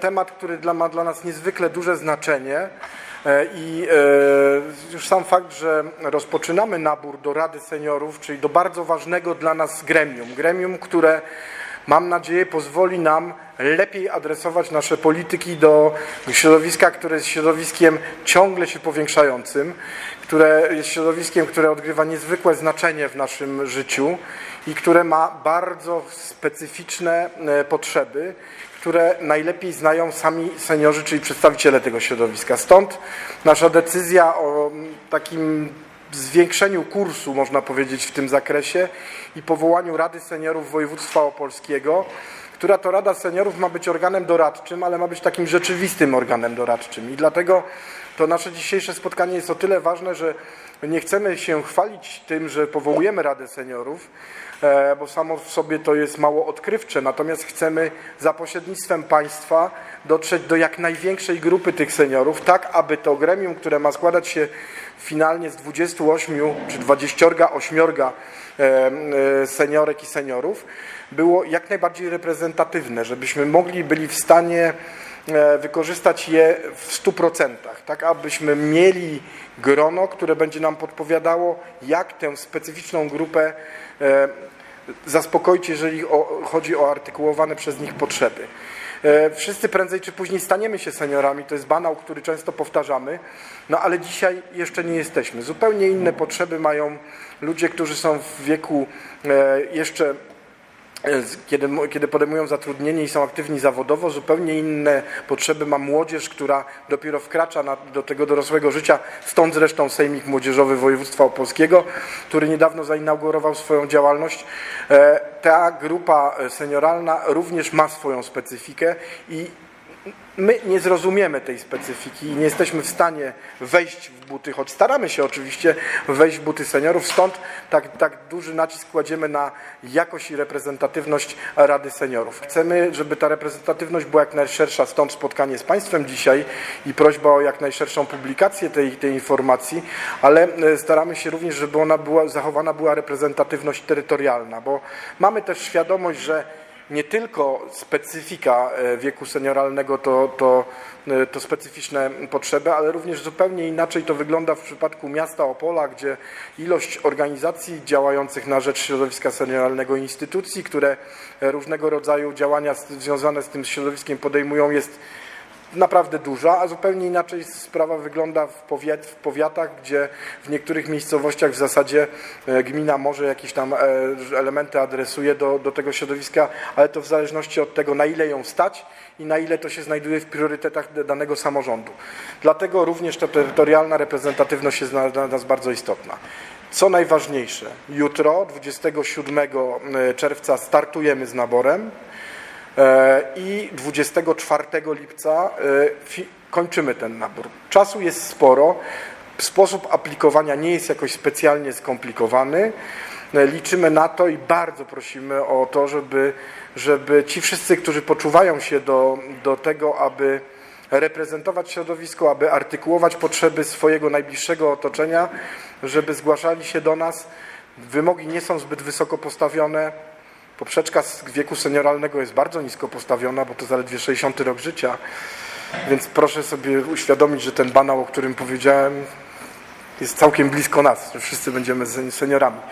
Temat, który dla, ma dla nas niezwykle duże znaczenie e, i e, już sam fakt, że rozpoczynamy nabór do Rady Seniorów, czyli do bardzo ważnego dla nas gremium, gremium, które mam nadzieję pozwoli nam lepiej adresować nasze polityki do środowiska, które jest środowiskiem ciągle się powiększającym, które jest środowiskiem, które odgrywa niezwykłe znaczenie w naszym życiu i które ma bardzo specyficzne e, potrzeby, które najlepiej znają sami seniorzy, czyli przedstawiciele tego środowiska. Stąd nasza decyzja o takim zwiększeniu kursu, można powiedzieć, w tym zakresie i powołaniu Rady Seniorów Województwa Opolskiego, która to Rada Seniorów ma być organem doradczym, ale ma być takim rzeczywistym organem doradczym. I dlatego to nasze dzisiejsze spotkanie jest o tyle ważne, że nie chcemy się chwalić tym, że powołujemy Radę Seniorów, e, bo samo w sobie to jest mało odkrywcze, natomiast chcemy za pośrednictwem państwa dotrzeć do jak największej grupy tych seniorów, tak aby to gremium, które ma składać się finalnie z 28 czy 28 e, e, seniorek i seniorów, było jak najbardziej reprezentatywne, żebyśmy mogli byli w stanie e, wykorzystać je w 100%, tak abyśmy mieli grono, które będzie nam podpowiadało, jak tę specyficzną grupę zaspokoić, jeżeli chodzi o artykułowane przez nich potrzeby. E, Wszyscy prędzej czy później staniemy się seniorami, to jest banał, który często powtarzamy, no ale dzisiaj jeszcze nie jesteśmy. Zupełnie inne potrzeby mają ludzie, którzy są w wieku e, jeszcze kiedy, mo- kiedy podejmują zatrudnienie i są aktywni zawodowo, zupełnie inne potrzeby ma młodzież, która dopiero wkracza na, do tego dorosłego życia. Stąd zresztą Sejmik Młodzieżowy Województwa Opolskiego, który niedawno zainaugurował swoją działalność. E, Ta grupa e, senioralna również ma swoją specyfikę i my nie zrozumiemy tej specyfiki i nie jesteśmy w stanie wejść w buty, choć staramy się oczywiście wejść w buty seniorów, stąd tak, tak duży nacisk kładziemy na jakość i reprezentatywność Rady Seniorów. Chcemy, żeby ta reprezentatywność była jak najszersza, stąd spotkanie z Państwem dzisiaj i prośba o jak najszerszą publikację tej, tej informacji, ale e, staramy się również, żeby ona była, zachowana była reprezentatywność terytorialna, bo mamy też świadomość, że nie tylko specyfika e, wieku senioralnego to, to, e, to specyficzne potrzeby, ale również zupełnie inaczej to wygląda w przypadku miasta Opola, gdzie ilość organizacji działających na rzecz środowiska senioralnego, instytucji, które różnego rodzaju działania związane z tym środowiskiem podejmują jest naprawdę duża, a zupełnie inaczej sprawa wygląda w, powiat, w powiatach, gdzie w niektórych miejscowościach w zasadzie e, gmina może jakieś tam e, elementy adresuje do, do tego środowiska, ale to w zależności od tego, na ile ją stać i na ile to się znajduje w priorytetach danego samorządu. Dlatego również ta terytorialna reprezentatywność jest dla dla nas bardzo istotna. Co najważniejsze, jutro, 27 czerwca, startujemy z naborem. E, i 24 lipca e, kończymy ten nabór. Czasu jest sporo, sposób aplikowania nie jest jakoś specjalnie skomplikowany. E, Liczymy na to i bardzo prosimy o to, żeby, żeby ci wszyscy, którzy poczuwają się do, do tego, aby reprezentować środowisko, aby artykułować potrzeby swojego najbliższego otoczenia, żeby zgłaszali się do nas. Wymogi nie są zbyt wysoko postawione. Poprzeczka z wieku senioralnego jest bardzo nisko postawiona, bo to zaledwie 60 rok życia. Więc proszę sobie uświadomić, że ten banał, o którym powiedziałem, jest całkiem blisko nas, że wszyscy będziemy sen- seniorami.